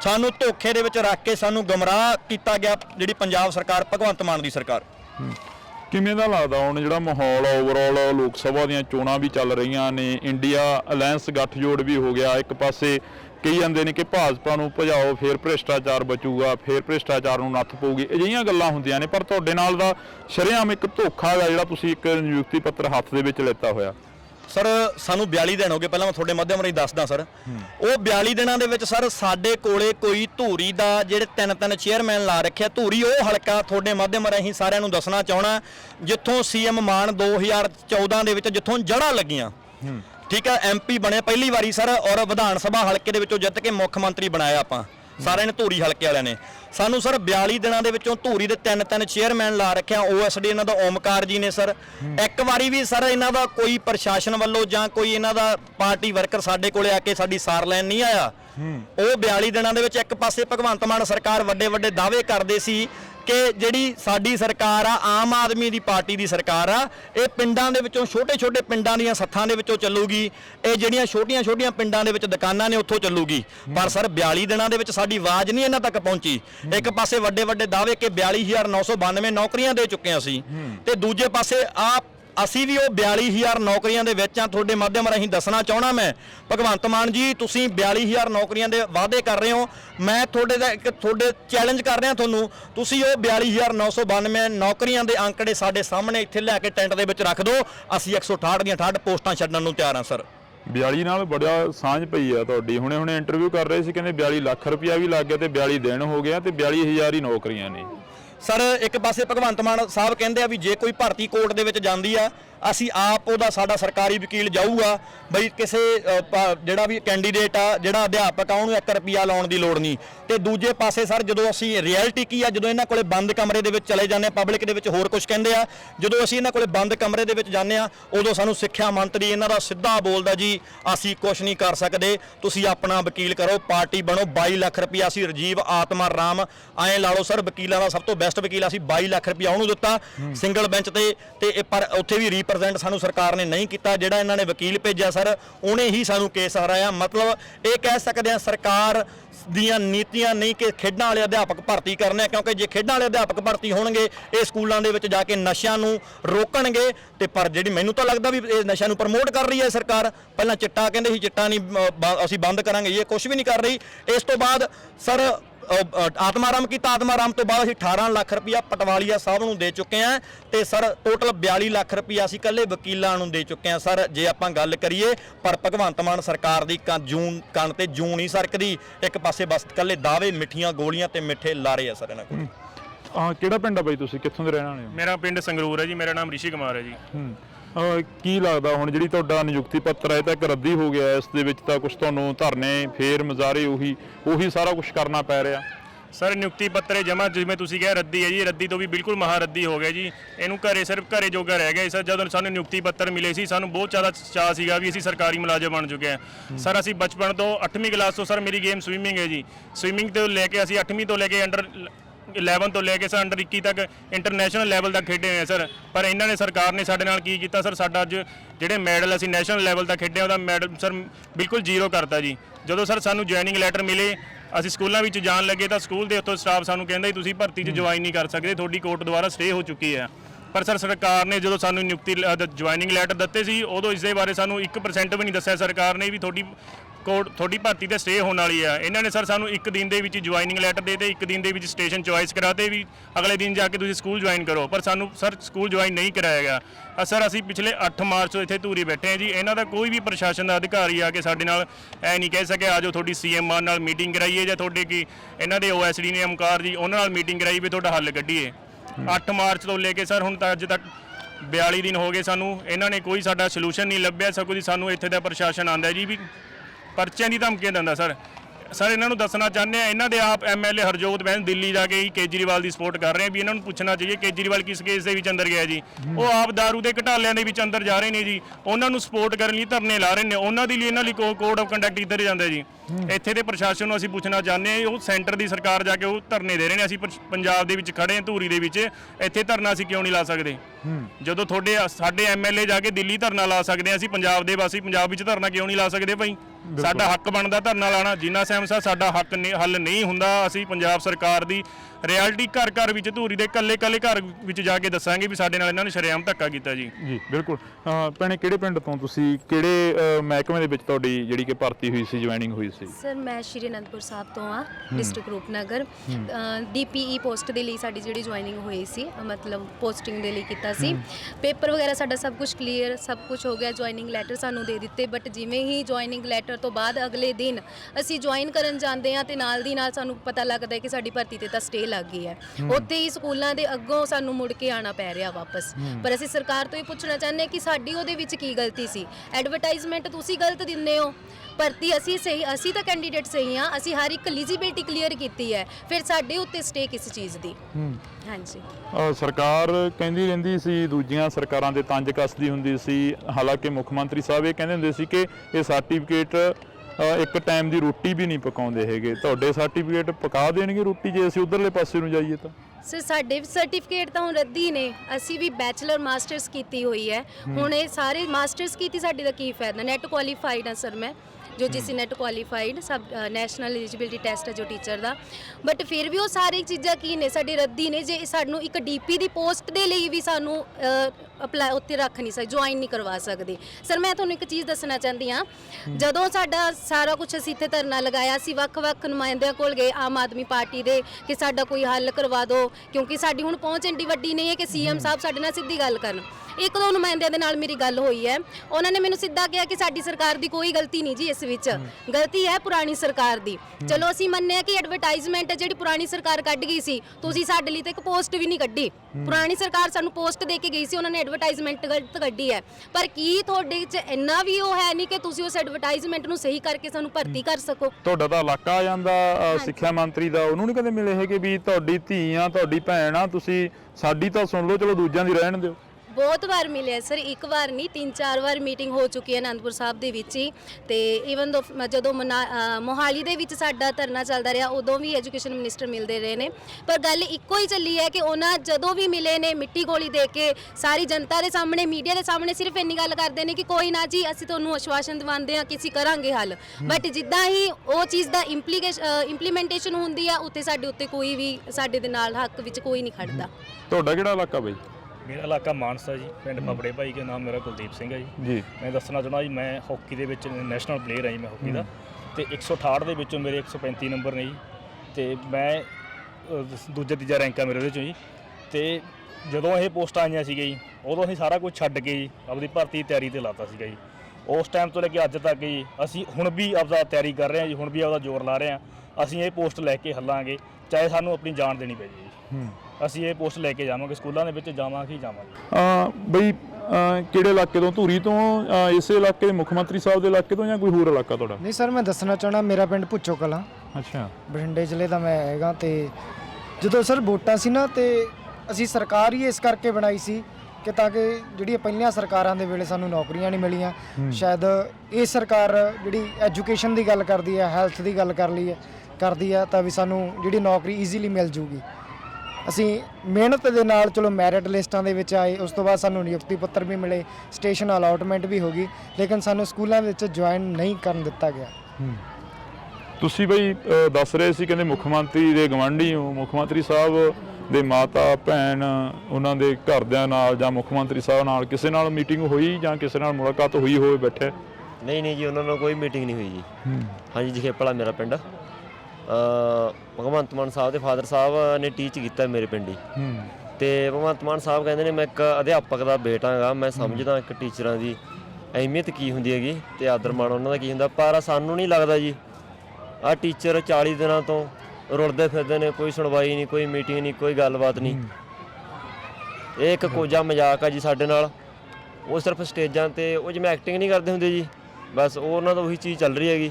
ਸਾਨੂੰ ਧੋਖੇ ਦੇ ਵਿੱਚ ਰੱਖ ਕੇ ਸਾਨੂੰ ਗਮਰਾਹ ਕੀਤਾ ਗਿਆ, ਜਿਹੜੀ ਪੰਜਾਬ ਸਰਕਾਰ, ਭਗਵੰਤ ਮਾਨ ਦੀ ਸਰਕਾਰ। ਕਿਵੇਂ ਦਾ ਲੱਗਦਾ ਹੁਣ ਜਿਹੜਾ ਮਾਹੌਲ ਓਵਰਆਲ ਲੋਕ ਸਭਾ ਦੀਆਂ ਚੋਣਾਂ ਵੀ ਚੱਲ ਰਹੀਆਂ ਨੇ ਇੰਡੀਆ ਅਲਾਈਅੰਸ ਗੱਠਜੋੜ ਵੀ ਹੋ ਗਿਆ ਇੱਕ ਪਾਸੇ। ਕਹੀ ਜਾਂਦੇ ਨੇ ਕਿ ਭਾਜਪਾ ਨੂੰ ਭਜਾਓ, ਫਿਰ ਭ੍ਰਿਸ਼ਟਾਚਾਰ ਬਚੂਗਾ, ਫਿਰ ਭ੍ਰਿਸ਼ਟਾਚਾਰ ਨੂੰ ਨੱਥ ਪਊਗੀ, ਅਜਿਹੀਆਂ ਗੱਲਾਂ ਹੁੰਦੀਆਂ ਨੇ, ਪਰ ਤੁਹਾਡੇ ਨਾਲ ਦਾ ਸ਼ਰੇਆਮ ਇੱਕ ਧੋਖਾ ਹੈ ਜਿਹੜਾ ਤੁਸੀਂ ਇੱਕ ਨਿਯੁਕਤੀ ਪੱਤਰ ਹੱਥ ਦੇ ਵਿੱਚ ਲੈਤਾ ਹੋਇਆ। ਸਰ ਸਾਨੂੰ 42 ਦਿਨ ਹੋ ਗਏ ਪਹਿਲਾਂ ਮੈਂ ਤੁਹਾਡੇ ਮਾਧਿਅਮ ਰਾਹੀਂ ਦੱਸਦਾ ਸਰ। ਉਹ 42 ਦਿਨਾਂ ਦੇ ਵਿੱਚ ਸਰ ਸਾਡੇ ਕੋਲੇ ਕੋਈ ਧੂਰੀ ਦਾ ਜਿਹੜੇ ਤਿੰਨ ਤਿੰਨ ਚੇਅਰਮੈਨ ਲਾ ਰੱਖਿਆ ਧੂਰੀ ਉਹ ਹਲਕਾ ਤੁਹਾਡੇ ਮਾਧਿਅਮ ਰਾਹੀਂ ਸਾਰਿਆਂ ਨੂੰ ਦੱਸਣਾ ਚਾਹਣਾ ਜਿੱਥੋਂ ਸੀਐਮ ਮਾਨ 2014 ਦੇ ਵਿੱਚ ਜਿੱਥੋਂ ਜੜਾਂ ਲੱਗੀਆਂ। ਠੀਕ ਹੈ ਐਮਪੀ ਬਣੇ ਪਹਿਲੀ ਵਾਰੀ ਸਰ ਔਰ ਵਿਧਾਨ ਸਭਾ ਹਲਕੇ ਦੇ ਵਿੱਚੋਂ ਜਿੱਤ ਕੇ ਮੁੱਖ ਮੰਤਰੀ ਬਣਾਇਆ ਆਪਾਂ। ਸਾਰਿਆਂ ਨੇ ਧੂਰੀ ਹਲਕੇ ਵਾਲਿਆਂ ਨੇ। ਸਾਨੂੰ ਸਰ 42 ਦਿਨਾਂ ਦੇ ਵਿੱਚੋਂ ਧੂਰੀ ਦੇ ਤਿੰਨ ਤਿੰਨ ਚੇਅਰਮੈਨ ਲਾ ਰੱਖਿਆ ਓਐਸਡੀ ਇਹਨਾਂ ਦਾ ਓਮਕਾਰ ਜੀ ਨੇ ਸਰ। ਇੱਕ ਵਾਰੀ ਵੀ ਸਰ ਇਹਨਾਂ ਦਾ ਕੋਈ ਪ੍ਰਸ਼ਾਸਨ ਵੱਲੋਂ ਜਾਂ ਕੋਈ ਇਹਨਾਂ ਦਾ ਪਾਰਟੀ ਵਰਕਰ ਸਾਡੇ ਕੋਲੇ ਆ ਕੇ ਸਾਡੀ ਸਾਰ ਲੈਣ ਨਹੀਂ ਆਇਆ। ਉਹ 42 ਦਿਨਾਂ ਦੇ ਵਿੱਚ ਇੱਕ ਪਾਸੇ ਭਗਵੰਤ ਮਾਨ ਸਰਕਾਰ ਵੱਡੇ ਵੱਡੇ ਦਾਅਵੇ ਕਰਦੇ ਸੀ ਕਿ ਜਿਹੜੀ ਸਾਡੀ ਸਰਕਾਰ ਆ ਆਮ ਆਦਮੀ ਦੀ ਪਾਰਟੀ ਦੀ ਸਰਕਾਰ ਆ ਇਹ ਪਿੰਡਾਂ ਦੇ ਵਿੱਚੋਂ ਛੋਟੇ-ਛੋਟੇ ਪਿੰਡਾਂ ਦੀਆਂ ਸੱਥਾਂ ਦੇ ਵਿੱਚੋਂ ਚੱਲੂਗੀ। ਇਹ ਜਿਹੜੀਆਂ ਛੋਟੀਆਂ-ਛੋਟੀਆਂ ਪਿੰਡਾਂ ਦੇ ਵਿੱਚ ਦੁਕਾਨਾਂ ਨੇ ਉੱਥੋਂ ਚੱਲੂਗੀ। ਪਰ ਸਰ 42 ਦਿਨਾਂ ਦੇ ਵਿੱਚ ਸਾਡੀ ਆਵਾਜ਼ ਨਹੀਂ ਇਹਨਾਂ ਤੱਕ ਪਹੁੰਚੀ। ਇੱਕ ਪਾਸੇ ਵੱਡੇ-ਵੱਡੇ ਦਾਅਵੇ ਕਿ 42992 ਨੌਕਰੀਆਂ ਦੇ ਚੁੱਕੇ ਅਸੀਂ ਤੇ ਦੂਜੇ ਪਾਸੇ ਆ ਅਸੀਂ ਵੀ ਉਹ 42000 ਨੌਕਰੀਆਂ ਦੇ ਵਿੱਚ ਆ ਤੁਹਾਡੇ ਮਾਧਿਅਮ ਰਾਹੀਂ ਦੱਸਣਾ ਚਾਹਣਾ ਮੈਂ। ਭਗਵੰਤ ਮਾਨ ਜੀ, ਤੁਸੀਂ 42000 ਨੌਕਰੀਆਂ ਦੇ ਵਾਅਦੇ ਕਰ ਰਹੇ ਹੋ। ਮੈਂ ਤੁਹਾਡੇ ਦਾ ਇੱਕ ਤੁਹਾਡੇ ਚੈਲੰਜ ਕਰ ਰਿਹਾ ਤੁਹਾਨੂੰ। ਤੁਸੀਂ ਉਹ 42992 ਨੌਕਰੀਆਂ ਦੇ ਅੰਕੜੇ ਸਾਡੇ ਸਾਹਮਣੇ ਇੱਥੇ ਲੈ ਕੇ ਟੈਂਟ ਦੇ ਵਿੱਚ ਰੱਖ ਦਿਓ। ਅਸੀਂ 168 ਦੀਆਂ 68 ਪੋਸਟਾਂ ਛੱਡਣ ਨੂੰ ਤਿਆਰ ਹਾਂ, ਸਰ। 42 ਨਾਲ ਬੜਾ ਸਾਂਝ ਪਈ ਆ ਤੁਹਾਡੀ। ਹੁਣੇ ਹੁਣੇ ਇੰਟਰਵਿਊ ਕਰ ਰਹੇ ਸੀ, ਕਹਿੰਦੇ 42 ਲੱਖ ਰੁਪਇਆ ਵੀ ਲੱਗ ਗਿਆ ਤੇ 42 ਦਿਨ ਹੋ ਗਿਆ ਤੇ 42000 ਹੀ ਨੌਕਰੀਆਂ ਨੇ। ਸਰ, ਇੱਕ ਪਾਸੇ ਭਗਵੰਤ ਮਾਨ ਸਾਹਿਬ ਕਹਿੰਦੇ ਆ ਵੀ ਜੇ ਕੋਈ ਭਰਤੀ ਕੋਰਟ ਦੇ ਵਿੱਚ ਜਾਂਦੀ ਆ ਅਸੀਂ ਆਪ ਉਹਦਾ ਸਾਡਾ ਸਰਕਾਰੀ ਵਕੀਲ ਜਾਊਗਾ। ਬਈ ਕਿਸੇ ਜਿਹੜਾ ਵੀ ਕੈਂਡੀਡੇਟ ਆ ਜਿਹੜਾ ਅਧਿਆਪਕ ਆ ਉਹਨੂੰ 1 ਰੁਪਿਆ ਲਾਉਣ ਦੀ ਲੋੜ ਨਹੀਂ। ਤੇ ਦੂਜੇ ਪਾਸੇ ਸਰ ਜਦੋਂ ਅਸੀਂ ਰਿਐਲਿਟੀ ਕੀ ਆ ਜਦੋਂ ਇਹਨਾਂ ਕੋਲੇ ਬੰਦ ਕਮਰੇ ਦੇ ਵਿੱਚ ਚਲੇ ਜਾਂਦੇ ਆ ਪਬਲਿਕ ਦੇ ਵਿੱਚ ਹੋਰ ਕੁਝ ਕਹਿੰਦੇ ਆ ਜਦੋਂ ਅਸੀਂ ਇਹਨਾਂ ਕੋਲੇ ਬੰਦ ਕਮਰੇ ਦੇ ਵਿੱਚ ਜਾਂਦੇ ਆ ਉਦੋਂ ਸਾਨੂੰ ਸਿੱਖਿਆ ਮੰਤਰੀ ਇਹਨਾਂ ਦਾ ਸਿੱਧਾ ਬੋਲਦਾ ਜੀ ਅਸੀਂ ਕੁਝ ਨਹੀਂ ਕਰ ਸਕਦੇ ਤੁਸੀਂ ਆਪਣਾ ਵਕੀਲ ਕਰੋ ਪਾਰਟੀ ਬਣੋ 22 ਲੱਖ ਰੁਪਿਆ ਅਸੀਂ ਰਜੀਵ ਆਤਮਾ ਰਾਮ ਐਂ ਲਾ ਲਓ ਸਰ ਵਕੀਲਾਂ ਦਾ ਸਭ ਤੋਂ ਬੈਸਟ ਵਕੀਲ ਅਸੀਂ 22 ਲੱਖ ਰੁਪਿਆ ਉਹਨੂੰ ਦਿੱਤਾ ਸਿੰਗਲ ਬੈਂਚ ਤੇ ਤੇ ਇਹ ਪਰ ਉੱਥੇ ਵੀ ਰਿਪਰੈਜ਼ੈਂਟ ਸਾਨੂੰ ਸਰਕਾਰ ਨੇ ਨਹੀਂ ਕੀਤਾ ਜਿਹੜਾ ਇਹਨਾਂ ਨੇ ਵਕੀਲ ਭੇਜਿਆ ਸਰ ਉਹਨੇ ਹੀ ਸਾਨੂੰ ਕੇਸ ਹਰਾਇਆ। ਮਤਲਬ ਇਹ ਕਹਿ ਸਕਦੇ ਆ ਸਰਕਾਰ ਦੀਆਂ ਨੀਤੀਆਂ ਨਹੀਂ ਕਿ ਖੇਡਾਂ ਵਾਲੇ ਅਧਿਆਪਕ ਭਰਤੀ ਕਰਨੇ ਆ, ਕਿਉਂਕਿ ਜੇ ਖੇਡਾਂ ਵਾਲੇ ਅਧਿਆਪਕ ਭਰਤੀ ਹੋਣਗੇ ਇਹ ਸਕੂਲਾਂ ਦੇ ਵਿੱਚ ਜਾ ਕੇ ਨਸ਼ਿਆਂ ਨੂੰ ਰੋਕਣਗੇ ਤੇ ਪਰ ਜਿਹੜੀ ਮੈਨੂੰ ਤਾਂ ਲੱਗਦਾ ਵੀ ਇਹ ਨਸ਼ਿਆਂ ਨੂੰ ਪ੍ਰਮੋਟ ਕਰ ਰਹੀ ਹੈ ਸਰਕਾਰ ਪਹਿਲਾਂ ਚਿੱਟਾ ਕਹਿੰਦੇ ਸੀ ਚਿੱਟਾ ਨਹੀਂ ਬ- ਅਸੀਂ ਬੰਦ ਕਰਾਂਗੇ ਇਹ ਕੁਝ ਵੀ ਨਹੀਂ ਕਰ ਰਹੀ। ਇਸ ਤੋਂ ਬਾਅਦ ਸਰ ਆਤਮਾਰਾਮ ਕੀਤਾ। ਆਤਮਾਰਾਮ ਤੋਂ ਬਾਅਦ ਅਸੀਂ 18 ਲੱਖ ਰੁਪਇਆ ਪਟਵਾਲੀਆ ਸਾਹਿਬ ਨੂੰ ਦੇ ਚੁੱਕੇ ਹਾਂ ਤੇ ਸਰ ਟੋਟਲ 42 ਲੱਖ ਰੁਪਇਆ ਅਸੀਂ ਇਕੱਲੇ ਵਕੀਲਾਂ ਨੂੰ ਦੇ ਚੁੱਕੇ ਹਾਂ। ਸਰ ਜੇ ਆਪਾਂ ਗੱਲ ਕਰੀਏ ਪਰ ਭਗਵੰਤ ਮਾਨ ਸਰਕਾਰ ਦੀ ਕਾਂ ਜੂਨ ਕੰਨ ਤੇ ਜੂਨ ਨਹੀਂ ਸਰਕਦੀ। ਇੱਕ ਪਾਸੇ ਬਸ ਇਕੱਲੇ ਦਾਅਵੇ ਮਿੱਠੀਆਂ ਗੋਲੀਆਂ ਤੇ ਮਿੱਠੇ ਲਾਰੇ ਆ ਸਰ ਇਹਨਾਂ ਕੋਲ। ਆ ਕਿਹੜਾ ਪਿੰਡ ਆ ਬਾਈ ਤੁਸੀਂ? ਕਿੱਥੋਂ ਦੇ ਰਹਿਣ ਵਾਲੇ ਹੋ? ਮੇਰਾ ਪਿੰਡ ਸੰਗਰੂਰ ਹੈ ਜੀ। ਮੇਰਾ ਨਾਮ ਰਿਸ਼ੀ ਕੁਮਾਰ ਹੈ ਜੀ। ਹੂੰ। ਕੀ ਲੱਗਦਾ ਹੁਣ ਜਿਹੜੀ ਤੁਹਾਡਾ ਨਿਯੁਕਤੀ ਪੱਤਰ ਹੈ ਤਾਂ ਇੱਕ ਰੱਦੀ ਹੋ ਗਿਆ ਇਸ ਦੇ ਵਿੱਚ ਤਾਂ ਕੁਝ ਤੁਹਾਨੂੰ ਧਰਨੇ ਫੇਰ ਮਜ਼ਾਰੇ ਉਹੀ ਉਹੀ ਸਾਰਾ ਕੁਝ ਕਰਨਾ ਪੈ ਰਿਹਾ। ਸਰ ਨਿਯੁਕਤੀ ਪੱਤਰੇ ਜਮ੍ਹਾਂ ਜਿਵੇਂ ਤੁਸੀਂ ਕਿਹਾ ਰੱਦੀ ਹੈ ਜੀ। ਰੱਦੀ ਤੋਂ ਵੀ ਬਿਲਕੁਲ ਮਹਾਰੱਦੀ ਹੋ ਗਿਆ ਜੀ। ਇਹਨੂੰ ਘਰੇ ਸਿਰਫ ਘਰੇ ਜੋਗਾ ਰਹਿ ਗਿਆ ਸਰ। ਜਦੋਂ ਸਾਨੂੰ ਨਿਯੁਕਤੀ ਪੱਤਰ ਮਿਲੇ ਸੀ ਸਾਨੂੰ ਬਹੁਤ ਜ਼ਿਆਦਾ ਚਾਅ ਸੀਗਾ ਵੀ ਅਸੀਂ ਸਰਕਾਰੀ ਮੁਲਾਜ਼ਮ ਬਣ ਚੁੱਕੇ ਹਾਂ। ਸਰ ਅਸੀਂ ਬਚਪਨ ਤੋਂ 8ਵੀਂ ਕਲਾਸ ਤੋਂ ਸਰ ਮੇਰੀ ਗੇਮ ਸਵਿਮਿੰਗ ਹੈ ਜੀ। ਸਵਿਮਿੰਗ ਤੋਂ ਲੈ ਕੇ ਅਸੀਂ 8ਵੀਂ ਤੋਂ ਲੈ ਕੇ ਅੰਡਰ 11 ਤੋਂ ਲੈ ਕੇ ਸਰ ਅੰਡਰ 21 ਤੱਕ ਇੰਟਰਨੈਸ਼ਨਲ ਲੈਵਲ ਤੱਕ ਖੇਡੇ ਹੋਏ ਆ ਸਰ। ਪਰ ਇਹਨਾਂ ਨੇ ਸਰਕਾਰ ਨੇ ਸਾਡੇ ਨਾਲ ਕੀ ਕੀਤਾ ਸਰ? ਸਾਡਾ ਅੱਜ ਜਿਹੜੇ ਮੈਡਲ ਅਸੀਂ ਨੈਸ਼ਨਲ ਲੈਵਲ ਤੱਕ ਖੇਡੇ ਆ, ਉਹਦਾ ਮੈਡਲ ਸਰ ਬਿਲਕੁਲ ਜ਼ੀਰੋ ਕਰਤਾ ਜੀ। ਜਦੋਂ ਸਰ ਸਾਨੂੰ ਜੁਆਇਨਿੰਗ ਲੈਟਰ ਮਿਲੇ ਅਸੀਂ ਸਕੂਲਾਂ ਵਿੱਚ ਜਾਣ ਲੱਗੇ ਤਾਂ ਸਕੂਲ ਦੇ ਉੱਤੋਂ ਸਟਾਫ ਸਾਨੂੰ ਕਹਿੰਦਾ ਜੀ ਤੁਸੀਂ ਭਰਤੀ 'ਚ ਜੁਆਇਨ ਨਹੀਂ ਕਰ ਸਕਦੇ ਤੁਹਾਡੀ ਕੋਰਟ ਦੁਆਰਾ ਸਟੇ ਹੋ ਚੁੱਕੀ ਹੈ। ਪਰ ਸਰ ਸਰਕਾਰ ਨੇ ਜਦੋਂ ਸਾਨੂੰ ਨਿਯੁਕਤੀ ਜੁਆਇਨਿੰਗ ਲੈਟਰ ਦਿੱਤੇ ਸੀ ਉਦੋਂ ਇਸ ਦੇ ਬਾਰੇ ਸਾਨੂੰ 1% ਵੀ ਨਹੀਂ ਦੱਸਿਆ। ਸਰਕਾਰ ਨੇ ਵੀ ਤੁਹਾਡੀ ਕੋਡ ਤੁਹਾਡੀ ਭਰਤੀ ਤੇ ਸਟੇ ਹੋਣ ਵਾਲੀ ਆ। ਇਹਨਾਂ ਨੇ ਸਰ ਸਾਨੂੰ ਇੱਕ ਦਿਨ ਦੇ ਵਿੱਚ ਜੁਆਇਨਿੰਗ ਲੈਟਰ ਦੇ ਤੇ ਇੱਕ ਦਿਨ ਦੇ ਵਿੱਚ ਸਟੇਸ਼ਨ ਚੁਆਇਸ ਕਰਾਤੇ ਵੀ ਅਗਲੇ ਦਿਨ ਜਾ ਕੇ ਤੁਸੀਂ ਸਕੂਲ ਜੁਆਇਨ ਕਰੋ। ਪਰ ਸਾਨੂੰ ਸਰ ਸਕੂਲ ਜੁਆਇਨ ਨਹੀਂ ਕਰਾਇਆ ਗਿਆ। ਸਰ ਅਸੀਂ ਪਿਛਲੇ 8 ਮਾਰਚ ਤੋਂ ਇੱਥੇ ਧੂਰੀ ਬੈਠੇ ਹਾਂ ਜੀ। ਇਹਨਾਂ ਦਾ ਕੋਈ ਵੀ ਪ੍ਰਸ਼ਾਸਨ ਦਾ ਅਧਿਕਾਰੀ ਆ ਕੇ ਸਾਡੇ ਨਾਲ ਐ ਨਹੀਂ ਕਹਿ ਸਕਿਆ ਆਜੋ ਤੁਹਾਡੀ ਸੀਐਮ ਨਾਲ ਮੀਟਿੰਗ ਕਰਾਈਏ ਜਾਂ ਤੁਹਾਡੇ ਕੀ ਇਹਨਾਂ ਦੇ ਓਐਸਡੀ ਨੇ ਅਮਕਾਰ ਜੀ, ਉਹਨਾਂ ਨਾਲ ਮੀਟਿੰਗ ਕਰਾਈ ਵੀ ਤੁਹਾਡਾ ਹੱਲ ਕੱਢੀਏ। 8 ਮਾਰਚ ਤੋਂ ਲੈ ਕੇ ਸਰ ਹੁਣ ਤੱਕ ਅੱਜ ਤੱਕ 42 ਦਿਨ ਹੋ ਗਏ ਸਾਨੂੰ। ਇਹਨਾਂ ਨੇ ਕੋਈ ਸਾਡਾ ਸੋਲੂਸ਼ਨ ਨਹੀਂ ਲੱਭਿਆ। ਸਗੋਂ ਦੀ ਸਾਨੂੰ ਇੱਥੇ ਦਾ ਪ੍ਰਸ਼ਾਸਨ ਆਂਦਾ ਜੀ ਵੀ ਪਰਚਿਆਂ ਦੀ ਧਮਕੀਆਂ ਦਿੰਦਾ ਸਰ। ਸਰ, ਇਹਨਾਂ ਨੂੰ ਦੱਸਣਾ ਚਾਹੁੰਦੇ ਆ, ਇਹਨਾਂ ਦੇ ਆਪ ਐਮਐਲਏ ਹਰਜੋਤ ਬਹਿਨ ਦਿੱਲੀ ਜਾ ਕੇ ਹੀ ਕੇਜਰੀਵਾਲ ਦੀ ਸਪੋਰਟ ਕਰ ਰਹੇ ਆ, ਵੀ ਇਹਨਾਂ ਨੂੰ ਪੁੱਛਣਾ ਚਾਹੀਏ, ਕੇਜਰੀਵਾਲ ਕਿਸ ਕੇਸ ਦੇ ਵਿੱਚ ਅੰਦਰ ਗਿਆ ਜੀ? ਉਹ ਆਪ दारू ਦੇ ਘਟਾਲਿਆਂ ਦੇ ਵਿੱਚ ਅੰਦਰ ਜਾ ਰਹੇ ਨੇ ਜੀ। ਉਹਨਾਂ ਨੂੰ ਸਪੋਰਟ ਕਰਨ ਲਈ ਧਰਨੇ ਲਾ ਰਹੇ ਨੇ। ਉਹਨਾਂ ਦੇ ਲਈ ਇਹਨਾਂ ਲਈ ਕੋਡ ਆਫ ਕੰਡਕਟ ਇੱਧਰ ਜਾਂਦਾ ਜੀ। ਇੱਥੇ ਦੇ ਪ੍ਰਸ਼ਾਸਨ ਨੂੰ ਅਸੀਂ ਪੁੱਛਣਾ ਚਾਹੁੰਦੇ ਆ, ਉਹ ਸੈਂਟਰ ਦੀ ਸਰਕਾਰ ਜਾ ਕੇ ਉਹ ਧਰਨੇ ਦੇ ਰਹੇ ਨੇ। ਅਸੀਂ ਪੰਜ- ਪੰਜਾਬ ਦੇ ਵਿੱਚ ਖੜੇ ਹਾਂ, ਧੂਰੀ ਦੇ ਵਿੱਚ। ਇੱਥੇ ਧਰਨਾ ਅਸੀਂ ਕਿਉਂ ਨਹੀਂ ਲਾ ਸਕਦੇ? ਜਦੋਂ ਤੁਹਾਡੇ ਸਾਡੇ ਐਮਐਲਏ ਜਾ ਕੇ ਦਿੱਲੀ ਧਰਨਾ ਲਾ ਸਕਦੇ ਆ, ਅਸੀਂ ਪੰਜਾਬ ਦੇ ਵਾਸੀ, ਪੰਜਾਬ ਵਿੱਚ ਧਰਨਾ ਕਿਉਂ ਨਹੀਂ ਲਾ ਸਕਦੇ ਭਾਈ ਸਾਡਾ ਹੱਕ ਬਣਦਾ ਧਰਨਾ ਲਾਣਾ ਜਿੰਨਾ ਸਹਿਮ ਸਾਹਿਬ ਸਾਡਾ ਹੱਕ ਨਹੀਂ- ਹੱਲ ਨਹੀਂ ਹੁੰਦਾ। ਅਸੀਂ ਪੰਜਾਬ ਸਰਕਾਰ ਦੀ ਰਿਐਲਿਟੀ ਘਰ ਘਰ ਵਿੱਚ ਧੂਰੀ ਦੇ ਕੱਲੇ ਕੱਲੇ ਘਰ ਵਿੱਚ ਜਾ ਕੇ ਦੱਸਾਂਗੇ ਵੀ ਸਾਡੇ ਨਾਲ ਇਹਨਾਂ ਨੇ ਸ਼ਰੇਆਮ ਧੱਕਾ ਕੀਤਾ ਜੀ। ਜੀ ਬਿਲਕੁਲ। ਭੈਣੇ ਕਿਹੜੇ ਪਿੰਡ ਤੋਂ ਤੁਸੀਂ ਕਿਹੜੇ ਅਹ, ਮਹਿਕਮੇ ਦੇ ਵਿੱਚ ਤੁਹਾਡੀ ਜਿਹੜੀ ਕਿ ਭਰਤੀ ਹੋਈ ਸੀ ਜੁਆਇਨਿੰਗ ਹੋਈ ਸੀ? ਸਰ ਮੈਂ ਸ਼੍ਰੀ ਅਨੰਦਪੁਰ ਸਾਹਿਬ ਤੋਂ ਆ ਡਿਸਟ੍ਰਿਕਟ ਰੂਪਨਗਰ। ਡੀਪੀਈ ਪੋਸਟ ਦੇ ਲਈ ਸਾਡੀ ਜਿਹੜੀ ਜੁਆਇਨਿੰਗ ਹੋਈ ਸੀ ਅ, ਮਤਲਬ ਪੋਸਟਿੰਗ ਦੇ ਲਈ ਕੀਤਾ ਸੀ। ਪੇਪਰ ਵਗੈਰਾ ਸਾਡਾ ਸਭ ਕੁਝ ਕਲੀਅਰ ਸਭ ਕੁਝ ਹੋ ਗਿਆ ਜੁਆਇਨਿੰਗ ਲੈਟਰ ਸਾਨੂੰ ਦੇ ਦਿੱਤੇ ਬਟ ਜਿਵੇਂ ਹੀ ਜੁਆਇਨਿੰਗ ਲੈਟਰ ਤੋਂ ਬਾਅਦ ਅਗਲੇ ਦਿਨ ਅਸੀਂ ਜੁਆਇਨ ਕਰਨ ਜਾਂਦੇ ਆ ਤੇ ਨਾਲ ਦੀ ਨਾਲ ਸਾਨੂੰ ਪਤਾ ਲੱਗਦਾ ਹੈ ਕਿ ਸਾਡੀ ਭਰਤੀ ਤੇ ਤਾਂ ਸਟੇ ਲੱਗ ਗਈ ਹੈ। ਉੱਥੇ ਹੀ ਸਕੂਲਾਂ ਦੇ ਅੱਗੋਂ ਸਾਨੂੰ ਮੁੜ ਕੇ ਆਣਾ ਪੈ ਰਿਹਾ ਵਾਪਸ। ਪਰ ਅਸੀਂ ਸਰਕਾਰ ਤੋਂ ਇਹ ਪੁੱਛਣਾ ਚਾਹੁੰਦੇ ਹਾਂ ਕਿ ਸਾਡੀ ਉਹਦੇ ਵਿੱਚ ਕੀ ਗਲਤੀ ਸੀ? ਐਡਵਰਟਾਈਜ਼ਮੈਂਟ ਤੁਸੀਂ ਗਲਤ ਦਿੰਦੇ ਹੋ। ਭਰਤੀ ਅਸੀਂ ਸਹੀ ਅਸੀਂ ਤਾਂ ਕੈਂਡੀਡੇਟ ਸਹੀ ਆ ਅਸੀਂ ਹਰ ਇੱਕ ਐਲੀਜੀਬਿਲਟੀ ਕਲੀਅਰ ਕੀਤੀ ਹੈ। ਫਿਰ ਸਾਡੇ ਉੱਤੇ ਸਟੇ ਕਿਸ ਚੀਜ਼ ਦੀ? ਹਾਂਜੀ। ਸਰਕਾਰ ਕਹਿੰਦੀ ਰਹਿੰਦੀ ਸੀ ਦੂਜੀਆਂ ਸਰਕਾਰਾਂ ਦੇ ਤੰਜ ਕੱਸਦੀ ਹੁੰਦੀ ਸੀ। ਹਾਲਾਂਕਿ ਮੁੱਖ ਮੰਤਰੀ ਸਾਹਿਬ ਇਹ ਕਹਿੰਦੇ ਹੁੰਦੇ ਸੀ ਕਿ ਇਹ ਸਰਟੀਫਿਕੇਟ ਇੱਕ ਟਾਈਮ ਦੀ ਰੋਟੀ ਵੀ ਨਹੀਂ ਪਕਾਉਂਦੇ ਹੈਗੇ। ਤੁਹਾਡੇ ਸਰਟੀਫਿਕੇਟ ਪਕਾ ਦੇਣਗੇ ਰੋਟੀ ਜੇ ਅਸੀਂ ਉਧਰਲੇ ਪਾਸੇ ਨੂੰ ਜਾਈਏ ਤਾਂ? ਸਰ ਸਾਡੇ ਸਰਟੀਫਿਕੇਟ ਤਾਂ ਹੁਣ ਰੱਦੀ ਨੇ। ਅਸੀਂ ਵੀ ਬੈਚਲਰ ਮਾਸਟਰਸ ਕੀਤੀ ਹੋਈ ਹੈ। ਹੁਣ ਇਹ ਸਾਰੇ ਮਾਸਟਰਸ ਕੀਤੀ ਸਾਡੀ ਦਾ ਕੀ ਫਾਇਦਾ? ਨੈਟ ਕੁਆਲੀਫਾਈਡ ਹਾਂ ਸਰ ਮੈਂ। ਜੋ ਜਿਸ ਨੈਟ ਕੁਆਲੀਫਾਈਡ ਸਬ ਨੈਸ਼ਨਲ ਐਲੀਜੀਬਿਲਟੀ ਟੈਸਟ ਹੈ ਜੋ ਟੀਚਰ ਦਾ। ਬਟ ਫਿਰ ਵੀ ਉਹ ਸਾਰੀ ਚੀਜ਼ਾਂ ਕੀ ਨੇ? ਸਾਡੇ ਰੱਦੀ ਨੇ ਜੇ ਸਾਨੂੰ ਇੱਕ ਡੀਪੀ ਦੀ ਪੋਸਟ ਦੇ ਲਈ ਵੀ ਸਾਨੂੰ ਅਪਲਾਈ ਉੱਤੇ ਰੱਖ ਨਹੀਂ ਸਕਦੇ ਜੁਆਇਨ ਨਹੀਂ ਕਰਵਾ ਸਕਦੇ। ਸਰ ਮੈਂ ਤੁਹਾਨੂੰ ਇੱਕ ਚੀਜ਼ ਦੱਸਣਾ ਚਾਹੁੰਦੀ ਹਾਂ। ਜਦੋਂ ਸਾਡਾ ਸਾਰਾ ਕੁਝ ਅਸੀਂ ਇੱਥੇ ਧਰਨਾ ਲਗਾਇਆ ਸੀ ਵੱਖ-ਵੱਖ ਨੁਮਾਇੰਦਿਆਂ ਕੋਲ ਗਏ ਆਮ ਆਦਮੀ ਪਾਰਟੀ ਦੇ ਕਿ ਸਾਡਾ ਕੋਈ ਹੱਲ ਕਰਵਾ ਦਿਓ ਕਿਉਂਕਿ ਸਾਡੀ ਹੁਣ ਪਹੁੰਚ ਇੰਨੀ ਵੱਡੀ ਨਹੀਂ ਹੈ ਕਿ ਸੀਐਮ ਸਾਹਿਬ ਸਾਡੇ ਨਾਲ ਸਿੱਧੀ ਗੱਲ ਕਰਨ। ਇੱਕ ਦੋ ਨੁਮਾਇੰਦਿਆਂ ਦੇ ਨਾਲ ਮੇਰੀ ਗੱਲ ਹੋਈ ਹੈ। ਉਹਨਾਂ ਨੇ ਮੈਨੂੰ ਸਿੱਧਾ ਕਿਹਾ ਕਿ ਸਾਡੀ ਸਰਕਾਰ ਦੀ ਕੋਈ ਗਲਤੀ ਨਹੀਂ ਜੀ ਇਸ ਵਿੱਚ। ਗਲਤੀ ਹੈ ਪੁਰਾਣੀ ਸਰਕਾਰ ਦੀ। ਚਲੋ ਅਸੀਂ ਮੰਨਿਆ ਕਿ ਐਡਵਰਟਾਈਜ਼ਮੈਂਟ ਜਿਹੜੀ ਪੁਰਾਣੀ ਸਰਕਾਰ ਕੱਢ ਗਈ ਸੀ ਤੁਸੀਂ ਸਾਡੇ ਲਈ ਤਾਂ ਇੱਕ ਪੋਸਟ ਵੀ ਨਹੀਂ ਕੱਢੀ। ਪੁਰਾਣੀ ਸਰਕਾਰ ਸਾਨੂੰ ਪੋਸਟ ਦੇ ਕੇ ਗਈ ਸੀ ਉਹਨਾਂ ਨੇ ਐਡਵਰਟਾਈਜ਼ਮੈਂਟ ਗਲਤ ਕੱਢੀ ਹੈ। ਪਰ ਕੀ ਤੁਹਾਡੇ 'ਚ ਇੰਨਾ ਵੀ ਉਹ ਹੈ ਨਹੀਂ ਕਿ ਤੁਸੀਂ ਉਸ ਐਡਵਰਟਾਈਜ਼ਮੈਂਟ ਨੂੰ ਸਹੀ ਕਰਕੇ ਸਾਨੂੰ ਭਰਤੀ ਕਰ ਸਕੋ? ਤੁਹਾਡਾ ਤਾਂ ਇਲਾਕਾ ਆ ਜਾਂਦਾ ਸਿੱਖਿਆ ਮੰਤਰੀ ਦਾ ਉਹਨੂੰ ਨਹੀਂ ਕਦੇ ਮਿਲੇ ਹੈਗੇ ਵੀ ਤੁਹਾਡੀ ਧੀ ਆ ਤੁਹਾਡੀ ਭੈਣ ਆ ਤੁਸੀਂ ਸਾਡੀ ਤਾਂ ਸੁਣ ਲਓ ਚਲੋ ਦੂਜਿਆਂ ਦੀ ਰਹਿਣ ਦਿਓ। ਬਹੁਤ ਵਾਰ ਮਿਲਿਆ ਸਰ, ਇੱਕ ਵਾਰ ਨਹੀਂ, ਤਿੰਨ ਚਾਰ ਵਾਰ ਮੀਟਿੰਗ ਹੋ ਚੁੱਕੀ ਹੈ ਅਨੰਦਪੁਰ ਸਾਹਿਬ ਦੇ ਵਿੱਚ ਹੀ। ਤੇ ਈਵਨ ਦੋ ਜਦੋਂ ਮਨਾ- ਮੋਹਾਲੀ ਦੇ ਵਿੱਚ ਸਾਡਾ ਧਰਨਾ ਚੱਲਦਾ ਰਿਹਾ, ਉਦੋਂ ਵੀ ਐਜੂਕੇਸ਼ਨ ਮਿਨਿਸਟਰ ਮਿਲਦੇ ਰਹੇ ਨੇ। ਪਰ ਗੱਲ ਇੱਕੋ ਹੀ ਚੱਲੀ ਹੈ ਕਿ ਉਹਨਾਂ ਜਦੋਂ ਵੀ ਮਿਲੇ ਨੇ, ਮਿੱਟੀ ਗੋਲੀ ਦੇ ਕੇ ਸਾਰੀ ਜਨਤਾ ਦੇ ਸਾਹਮਣੇ ਮੀਡੀਆ ਦੇ ਸਾਹਮਣੇ ਸਿਰਫ ਇੰਨੀ ਗੱਲ ਕਰਦੇ ਨੇ ਕਿ ਕੋਈ ਨਾ ਜੀ, ਅਸੀਂ ਤੁਹਾਨੂੰ ਆਸ਼ਵਾਸਨ ਦਿਵਾਉਂਦੇ ਹਾਂ ਕਿ ਅਸੀਂ ਕਰਾਂਗੇ ਹੱਲ। ਬਟ ਜਿੱਦਾਂ ਹੀ ਉਹ ਚੀਜ਼ ਦਾ ਇੰਪਲੀਮੈਂਟੇਸ਼ਨ ਹੁੰਦੀ ਆ, ਉੱਥੇ ਸਾਡੇ ਉੱਤੇ ਕੋਈ ਵੀ, ਸਾਡੇ ਦੇ ਨਾਲ ਹੱਕ ਵਿੱਚ ਕੋਈ ਨਹੀਂ ਖੜਦਾ। ਤੁਹਾਡਾ ਕਿਹੜਾ ਇਲਾਕਾ ਬਈ? ਮੇਰਾ ਇਲਾਕਾ ਮਾਨਸਾ ਜੀ ਪਿੰਡ ਪਪੜੇ ਭਾਈ ਕੇ ਨਾਮ ਮੇਰਾ ਕੁਲਦੀਪ ਸਿੰਘ ਹੈ ਜੀ। ਜੀ। ਮੈਂ ਦੱਸਣਾ ਚਾਹੁੰਦਾ ਜੀ ਮੈਂ ਹਾਕੀ ਦੇ ਵਿੱਚ ਨੈਸ਼ਨਲ ਪਲੇਅਰ ਹਾਂ ਜੀ ਮੈਂ ਹਾਕੀ ਦਾ। ਤੇ 168 ਦੇ ਵਿੱਚੋਂ ਮੇਰੇ 135 ਨੰਬਰ ਨੇ ਜੀ। ਤੇ ਮੈਂ ਅਹ, ਦੂਜਾ ਤੀਜਾ ਰੈਂਕ ਆ ਮੇਰੇ ਉਹਦੇ ਚੋਂ ਜੀ। ਤੇ ਜਦੋਂ ਇਹ ਪੋਸਟਾਂ ਆਈਆਂ ਸੀਗੇ ਜੀ ਉਦੋਂ ਅਸੀਂ ਸਾਰਾ ਕੁਝ ਛੱਡ ਕੇ ਜੀ ਆਪਦੀ ਭਰਤੀ ਦੀ ਤਿਆਰੀ ਤੇ ਲਾਤਾ ਸੀਗਾ ਜੀ। ਉਸ ਟਾਈਮ ਤੋਂ ਲੈ ਕੇ ਅੱਜ ਤੱਕ ਜੀ ਅਸੀਂ ਹੁਣ ਵੀ ਆਪਦਾ ਤਿਆਰੀ ਕਰ ਰਹੇ ਹਾਂ ਜੀ ਹੁਣ ਵੀ ਆਪਦਾ ਜ਼ੋਰ ਲਾ ਰਹੇ ਹਾਂ। ਅਸੀਂ ਇਹ ਪੋਸਟ ਲੈ ਕੇ ਹੱਲਾਂਗੇ ਚਾਹੇ ਸਾਨੂੰ ਆਪਣੀ ਜਾਨ ਦੇਣੀ ਪੈ ਜੇ ਜੀ। ਅਸੀਂ ਇਹ ਪੋਸਟ ਲੈ ਕੇ ਜਾਵਾਂਗੇ ਸਕੂਲਾਂ ਦੇ ਵਿੱਚ ਜਾਵਾਂਗੇ ਹੀ ਜਾਵਾਂਗੇ? ਅ, ਬਈ ਅ, ਕਿਹੜੇ ਇਲਾਕੇ ਤੋਂ? ਧੂਰੀ ਤੋਂ ਅ, ਇਸੇ ਇਲਾਕੇ ਦੇ ਮੁੱਖ ਮੰਤਰੀ ਸਾਹਿਬ ਦੇ ਇਲਾਕੇ ਤੋਂ ਜਾਂ ਕੋਈ ਹੋਰ ਇਲਾਕਾ ਤੁਹਾਡਾ? ਨਹੀਂ ਸਰ ਮੈਂ ਦੱਸਣਾ ਚਾਹਣਾ ਮੇਰਾ ਪਿੰਡ ਭੁੱਚੋ ਕਲਾਂ। ਅੱਛਾ। ਬਠਿੰਡੇ ਜ਼ਿਲ੍ਹੇ ਦਾ ਮੈਂ ਹੈਗਾ ਤੇ ਜਦੋਂ ਸਰ ਵੋਟਾਂ ਸੀ ਨਾ ਤੇ ਅਸੀਂ ਸਰਕਾਰ ਹੀ ਇਸ ਕਰਕੇ ਬਣਾਈ ਸੀ ਕਿ ਤਾਂ ਕਿ ਜਿਹੜੀਆਂ ਪਹਿਲੀਆਂ ਸਰਕਾਰਾਂ ਦੇ ਵੇਲੇ ਸਾਨੂੰ ਨੌਕਰੀਆਂ ਨਹੀਂ ਮਿਲੀਆਂ ਸ਼ਾਇਦ ਇਹ ਸਰਕਾਰ ਜਿਹੜੀ ਐਜੂਕੇਸ਼ਨ ਦੀ ਗੱਲ ਕਰਦੀ ਹੈ ਹੈਲਥ ਦੀ ਗੱਲ ਕਰ ਲਈ ਹੈ ਕਰਦੀ ਹੈ ਤਾਂ ਵੀ ਸਾਨੂੰ ਜਿਹੜੀ ਨੌਕਰੀ ਈਜ਼ੀਲੀ ਮਿਲ ਜੂਗੀ। ਅਸੀਂ ਮਿਹਨਤ ਦੇ ਨਾਲ ਚਲੋ ਮੈਰਿਟ ਲਿਸਟਾਂ ਦੇ ਵਿੱਚ ਆਏ ਉਸ ਤੋਂ ਬਾਅਦ ਸਾਨੂੰ ਨਿਯੁਕਤੀ ਪੱਤਰ ਵੀ ਮਿਲੇ ਸਟੇਸ਼ਨ ਅਲਾਟਮੈਂਟ ਵੀ ਹੋ ਗਈ ਲੇਕਿਨ ਸਾਨੂੰ ਸਕੂਲਾਂ ਵਿੱਚ ਜੁਆਇਨ ਨਹੀਂ ਕਰਨ ਦਿੱਤਾ ਗਿਆ। ਤੁਸੀਂ ਬਈ ਅ, ਦੱਸ ਰਹੇ ਸੀ ਕਹਿੰਦੇ ਮੁੱਖ ਮੰਤਰੀ ਦੇ ਗਵੰਡੀ ਹੋ ਮੁੱਖ ਮੰਤਰੀ ਸਾਹਿਬ ਦੇ ਮਾਤਾ ਭੈਣ ਉਹਨਾਂ ਦੇ ਘਰਦਿਆਂ ਨਾਲ ਜਾਂ ਮੁੱਖ ਮੰਤਰੀ ਸਾਹਿਬ ਨਾਲ ਕਿਸੇ ਨਾਲ ਮੀਟਿੰਗ ਹੋਈ ਜਾਂ ਕਿਸੇ ਨਾਲ ਮੁਲਾਕਾਤ ਹੋਈ ਹੋਵੇ ਬੈਠੇ? ਨਹੀਂ ਨਹੀਂ ਜੀ ਉਹਨਾਂ ਨਾਲ ਕੋਈ ਮੀਟਿੰਗ ਨਹੀਂ ਹੋਈ ਜੀ। ਹਾਂਜੀ ਜਖੇਪਲਾ ਮੇਰਾ ਪਿੰਡ। ਭਗਵੰਤ ਮਾਨ ਸਾਹਿਬ ਦੇ ਫਾਦਰ ਸਾਹਿਬ ਨੇ ਟੀਚ ਕੀਤਾ ਮੇਰੇ ਪਿੰਡ ਹੀ। ਤੇ ਭਗਵੰਤ ਮਾਨ ਸਾਹਿਬ ਕਹਿੰਦੇ ਨੇ ਮੈਂ ਇੱਕ ਅਧਿਆਪਕ ਦਾ ਬੇਟਾ ਹੈਗਾ ਮੈਂ ਸਮਝਦਾ ਇੱਕ ਟੀਚਰਾਂ ਦੀ ਅਹਿਮੀਅਤ ਕੀ ਹੁੰਦੀ ਹੈਗੀ ਤੇ ਆਦਰ ਮਾਣ ਉਹਨਾਂ ਦਾ ਕੀ ਹੁੰਦਾ ਪਰ ਸਾਨੂੰ ਨਹੀਂ ਲੱਗਦਾ ਜੀ। ਆ ਟੀਚਰ 40 ਦਿਨਾਂ ਤੋਂ ਰੁਲਦੇ ਫਿਰਦੇ ਨੇ ਕੋਈ ਸੁਣਵਾਈ ਨਹੀਂ ਕੋਈ ਮੀਟਿੰਗ ਨਹੀਂ ਕੋਈ ਗੱਲਬਾਤ ਨਹੀਂ। ਇਹ ਇੱਕ ਕੋਜਾ ਮਜ਼ਾਕ ਆ ਜੀ ਸਾਡੇ ਨਾਲ। ਉਹ ਸਿਰਫ ਸਟੇਜਾਂ ਤੇ ਉਹ ਜਿਵੇਂ ਐਕਟਿੰਗ ਨਹੀਂ ਕਰਦੇ ਹੁੰਦੇ ਜੀ। ਬਸ ਉਹ ਉਹਨਾਂ ਦਾ ਉਹੀ ਚੀਜ਼ ਚੱਲ ਰਹੀ ਹੈਗੀ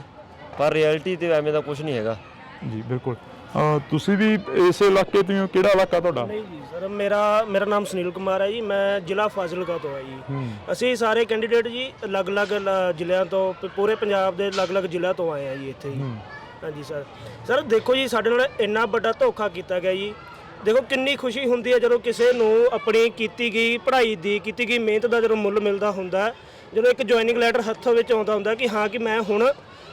ਪਰ ਰਿਐਲਿਟੀ ਤੇ ਐਵੇਂ ਦਾ ਕੁਝ ਨਹੀਂ ਹੈਗਾ। ਜੀ ਬਿਲਕੁਲ। ਅ, ਤੁਸੀਂ ਵੀ ਇਸੇ ਇਲਾਕੇ ਤੋਂ ਹੀ ਹੋ? ਕਿਹੜਾ ਇਲਾਕਾ ਤੁਹਾਡਾ? ਨਹੀਂ ਜੀ ਸਰ ਮੇਰਾ ਮੇਰਾ ਨਾਮ ਸੁਨੀਲ ਕੁਮਾਰ ਹੈ ਜੀ। ਮੈਂ ਜ਼ਿਲ੍ਹਾ ਫਾਜ਼ਿਲਕਾ ਤੋਂ ਹਾਂ ਜੀ। ਅਸੀਂ ਸਾਰੇ ਕੈਂਡੀਡੇਟ ਜੀ ਅਲੱਗ-ਅਲੱਗ ਲ- ਜ਼ਿਲ੍ਹਿਆਂ ਤੋਂ ਪ- ਪੂਰੇ ਪੰਜਾਬ ਦੇ ਅਲੱਗ-ਅਲੱਗ ਜ਼ਿਲ੍ਹਿਆਂ ਤੋਂ ਆਏ ਆ ਜੀ ਇੱਥੇ ਜੀ। ਹਾਂਜੀ ਸਰ। ਸਰ ਦੇਖੋ ਜੀ ਸਾਡੇ ਨਾਲ ਇੰਨਾ ਵੱਡਾ ਧੋਖਾ ਕੀਤਾ ਗਿਆ ਜੀ। ਦੇਖੋ ਕਿੰਨੀ ਖੁਸ਼ੀ ਹੁੰਦੀ ਹੈ ਜਦੋਂ ਕਿਸੇ ਨੂੰ ਆਪਣੀ ਕੀਤੀ ਗਈ ਪੜ੍ਹਾਈ ਦੀ ਕੀਤੀ ਗਈ ਮਿਹਨਤ ਦਾ ਜਦੋਂ ਮੁੱਲ ਮਿਲਦਾ ਹੁੰਦਾ ਹੈ, ਜਦੋਂ ਇੱਕ ਜੁਆਇਨਿੰਗ ਲੈਟਰ ਹੱਥੋਂ ਵਿੱਚ ਆਉਂਦਾ ਹੁੰਦਾ ਕਿ ਹਾਂ ਕਿ ਮੈਂ ਹੁਣ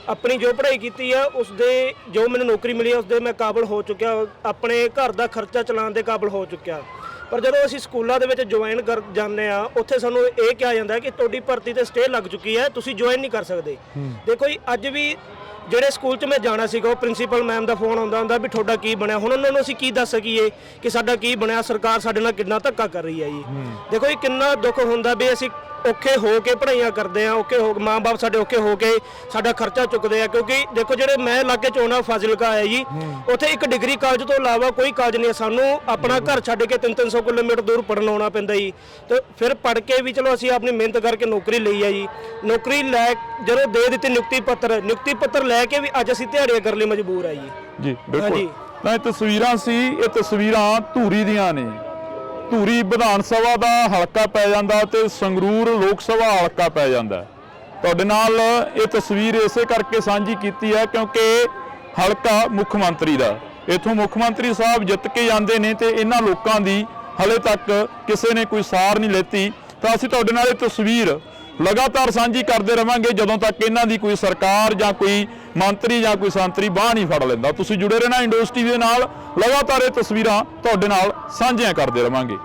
ਆਪਣੀ ਜੋ ਪੜ੍ਹਾਈ ਕੀਤੀ ਆ ਉਸ ਦੇ ਜੋ ਮੈਨੂੰ ਨੌਕਰੀ ਮਿਲੀ ਆ ਉਸ ਦੇ ਮੈਂ ਕਾਬਲ ਹੋ ਚੁੱਕਿਆ ਆਪਣੇ ਘਰ ਦਾ ਖਰਚਾ ਚਲਾਉਣ ਦੇ ਕਾਬਲ ਹੋ ਚੁੱਕਿਆ। ਪਰ ਜਦੋਂ ਅਸੀਂ ਸਕੂਲਾਂ ਦੇ ਵਿੱਚ ਜੁਆਇਨ ਕਰ ਜਾਂਦੇ ਆ ਉੱਥੇ ਸਾਨੂੰ ਇਹ ਕਿਹਾ ਜਾਂਦਾ ਕਿ ਤੁਹਾਡੀ ਭਰਤੀ ਤੇ ਸਟੇ ਲੱਗ ਚੁੱਕੀ ਹੈ ਤੁਸੀਂ ਜੁਆਇਨ ਨਹੀਂ ਕਰ ਸਕਦੇ। ਦੇਖੋ ਜੀ ਅੱਜ ਵੀ ਜਿਹੜੇ ਸਕੂਲ 'ਚ ਮੈਂ ਜਾਣਾ ਸੀਗਾ ਉਹ ਪ੍ਰਿੰਸੀਪਲ ਮੈਮ ਦਾ ਫੋਨ ਆਉਂਦਾ ਹੁੰਦਾ ਵੀ ਤੁਹਾਡਾ ਕੀ ਬਣਿਆ? ਹੁਣ ਉਹਨਾਂ ਨੂੰ ਅਸੀਂ ਕੀ ਦੱਸ ਸਕੀਏ ਕਿ ਸਾਡਾ ਕੀ ਬਣਿਆ? ਸਰਕਾਰ ਸਾਡੇ ਨਾਲ ਕਿੰਨਾ ਧੱਕਾ ਕਰ ਰਹੀ ਹੈ ਜੀ। ਦੇਖੋ ਜੀ ਕਿੰਨਾ ਦੁੱਖ ਹੁੰਦਾ ਵੀ ਅਸੀਂ ਔਖੇ ਹੋ ਕੇ ਪੜ੍ਹਾਈਆਂ ਕਰਦੇ ਆ ਔਖੇ ਹੋ ਮਾਂ-ਬਾਪ ਸਾਡੇ ਔਖੇ ਹੋ ਕੇ ਸਾਡਾ ਖਰਚਾ ਚੁੱਕਦੇ ਆ ਕਿਉਂਕਿ ਦੇਖੋ ਜਿਹੜੇ ਮੈਂ ਇਲਾਕੇ ਚ ਆਉਣਾ ਫਾਜ਼ਿਲਕਾ ਹੈ ਜੀ ਉੱਥੇ ਇੱਕ ਡਿਗਰੀ ਕਾਲਜ ਤੋਂ ਇਲਾਵਾ ਕੋਈ ਕਾਲਜ ਨਹੀਂ ਹੈ। ਸਾਨੂੰ ਆਪਣਾ ਘਰ ਛੱਡ ਕੇ 3-300 ਕਿਲੋਮੀਟਰ ਦੂਰ ਪੜਨ ਆਉਣਾ ਪੈਂਦਾ ਜੀ। ਤੇ ਫਿਰ ਪੜ ਕੇ ਵੀ ਚਲੋ ਅਸੀਂ ਆਪਣੀ ਮਿਹਨਤ ਕਰਕੇ ਨੌਕਰੀ ਲਈ ਆ ਜੀ। ਨੌਕਰੀ ਲੈ ਜਦੋਂ ਦੇ ਦਿੱਤੀ ਨਿਯੁਕਤੀ ਪੱਤਰ ਨਿਯੁਕਤੀ ਪੱਤਰ ਲੈ ਕੇ ਵੀ ਅੱਜ ਅਸੀਂ ਦਿਹਾੜੀਆਂ ਕਰਨ ਲਈ ਮਜਬੂਰ ਆ ਜੀ। ਜੀ ਬਿਲਕੁਲ। ਹਾਂਜੀ। ਤਾਂ ਇਹ ਤਸਵੀਰਾਂ ਸੀ ਇਹ ਤਸਵੀਰਾਂ ਧੂਰੀ ਦੀਆਂ ਨੇ। ਧੂਰੀ ਵਿਧਾਨ ਸਭਾ ਦਾ ਹਲਕਾ ਪੈ ਜਾਂਦਾ ਤੇ ਸੰਗਰੂਰ ਲੋਕ ਸਭਾ ਹਲਕਾ ਪੈ ਜਾਂਦਾ ਤੁਹਾਡੇ ਨਾਲ ਇਹ ਤਸਵੀਰ ਇਸੇ ਕਰਕੇ ਸਾਂਝੀ ਕੀਤੀ ਹੈ ਕਿਉਂਕਿ ਹਲਕਾ ਮੁੱਖ ਮੰਤਰੀ ਦਾ। ਇਥੋਂ ਮੁੱਖ ਮੰਤਰੀ ਸਾਹਿਬ ਜਿੱਤ ਕੇ ਜਾਂਦੇ ਨੇ ਤੇ ਇਹਨਾਂ ਲੋਕਾਂ ਦੀ ਹਲੇ ਤੱਕ ਕਿਸੇ ਨੇ ਕੋਈ ਸਾਰ ਨਹੀਂ ਲੈਤੀ। ਤਾਂ ਅਸੀਂ ਤੁਹਾਡੇ ਨਾਲ ਇਹ ਤਸਵੀਰ ਲਗਾਤਾਰ ਸਾਂਝੀ ਕਰਦੇ ਰਵਾਂਗੇ ਜਦੋਂ ਤੱਕ ਇਹਨਾਂ ਦੀ ਕੋਈ ਸਰਕਾਰ ਜਾਂ ਕੋਈ ਮੰਤਰੀ ਜਾਂ ਕੋਈ ਸੰਤਰੀ ਬਾਹ ਨਹੀਂ ਫੜ ਲੈਂਦਾ। ਤੁਸੀਂ ਜੁੜੇ ਰਹਿਣਾ ਇੰਡਸਟਰੀ ਦੇ ਨਾਲ। ਲਗਾਤਾਰ ਇਹ ਤਸਵੀਰਾਂ ਤੁਹਾਡੇ ਨਾਲ ਸਾਂਝੀਆਂ ਕਰਦੇ ਰਵਾਂਗੇ।